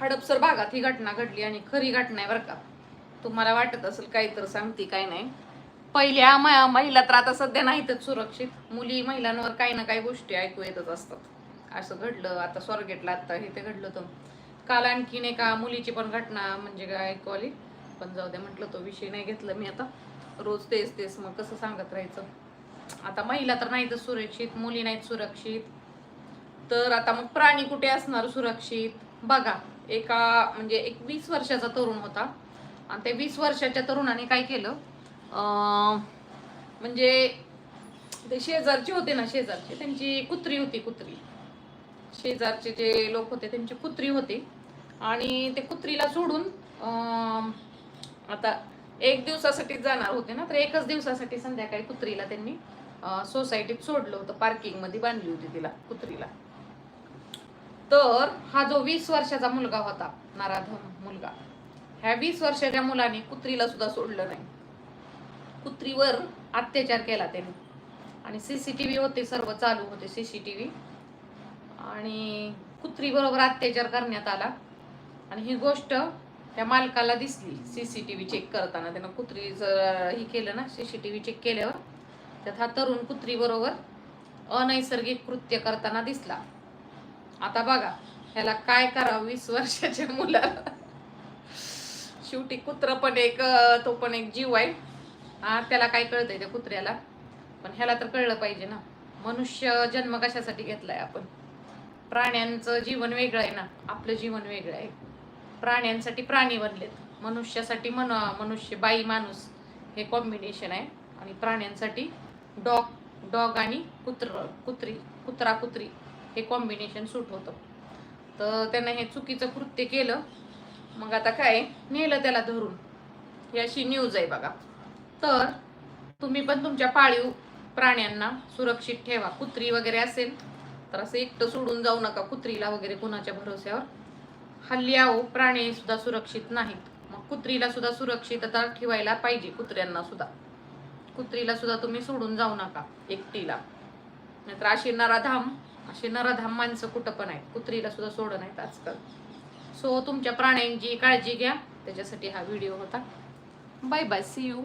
हडपसर भागात ही घटना घडली आणि खरी घटना आहे बरं का. तुम्हाला वाटत असेल काही तर सांगते काय नाही. पहिल्या म- महिला तर आता सध्या नाहीतच सुरक्षित. मुली महिलांवर काही ना काही गोष्टी ऐकू येतच असतात. असं घडलं आता स्वारगेटला आता हे ते घडलं तर काल आणखीन एका मुलीची पण घटना म्हणजे काय ऐकू आली? पण जाऊ द्या म्हटलं तो विषय नाही घेतला मी आता. रोज तेच तेच मग कसं सांगत राहायचं? आता महिला तर नाहीतच सुरक्षित मुली नाहीत सुरक्षित. तर आता मग प्राणी कुठे असणार सुरक्षित? बघा एका म्हणजे एक वीस वर्षाचा तरुण होता. आणि त्या वीस वर्षाच्या तरुणाने काय केलं? म्हणजे ते शेजारचे होते ना शेजारचे. त्यांची कुत्री होती कुत्री. शेजारचे जे लोक होते त्यांची कुत्री होती. आणि ते कुत्रीला सोडून आता एक दिवसासाठी जाणार होते ना तर एकच दिवसासाठी संध्याकाळी कुत्रीला त्यांनी सोसायटीत सोडलं होतं. पार्किंगमध्ये बांधली होती तिला कुत्रीला. तर हा जो वीस वर्षाचा मुलगा होता नाराधम मुलगा ह्या वीस वर्षाच्या मुलाने कुत्रीला सुद्धा सोडलं नाही. कुत्रीवर अत्याचार केला त्याने. आणि सीसीटीव्ही होते सर्व चालू होते सीसीटीव्ही आणि कुत्रीबरोबर अत्याचार करण्यात आला. आणि ही गोष्ट त्या मालकाला दिसली सीसीटीव्ही चेक करताना. त्यानं कुत्रीचं हे केलं ना सीसीटीव्ही चेक केल्यावर त्यात हा तरुण कुत्रीबरोबर अनैसर्गिक कृत्य करताना दिसला. आता बघा ह्याला काय करावं वीस वर्षाच्या मुलाला? शेवटी कुत्र पण एक तो पण एक जीव आहे. हा त्याला काय कळतंय त्या कुत्र्याला? पण ह्याला तर कळलं पाहिजे ना. मनुष्य जन्म कशासाठी घेतलाय आपण? प्राण्यांचं जीवन वेगळं आहे ना. आपलं जीवन वेगळं आहे. प्राण्यांसाठी प्राणी बनलेत. मनुष्यासाठी मन मनुष्य बाई माणूस हे कॉम्बिनेशन आहे. आणि प्राण्यांसाठी डॉग डॉग आणि कुत्र कुत्री कुत्रा कुत्री. हे कॉम्बिनेशन सूट होतं. तर त्यानं हे चुकीचं कृत्य केलं. मग आता काय नेलं त्याला धरून. ही अशी न्यूज आहे बघा. तर तुम्ही पण तुमच्या पाळीव प्राण्यांना सुरक्षित ठेवा. कुत्री वगैरे असेल तर असं एकटं सोडून जाऊ नका. कुत्रीला वगैरे कोणाच्या भरोश्यावर. हल्ली आहो प्राणी सुद्धा सुरक्षित नाहीत. मग कुत्रीला सुद्धा सुरक्षितता ठेवायला पाहिजे कुत्र्यांना सुद्धा. कुत्रीला सुद्धा तुम्ही सोडून जाऊ नका एकटीला. नाहीतर अशी नराधाम अशी नराधाम माणसं कुठं पण आहेत. कुत्रीला सुद्धा सोडत नाहीत आजकाल. सो तुमच्या प्राण्यांची काळजी घ्या. त्याच्यासाठी हा व्हिडिओ होता. Bye bye C you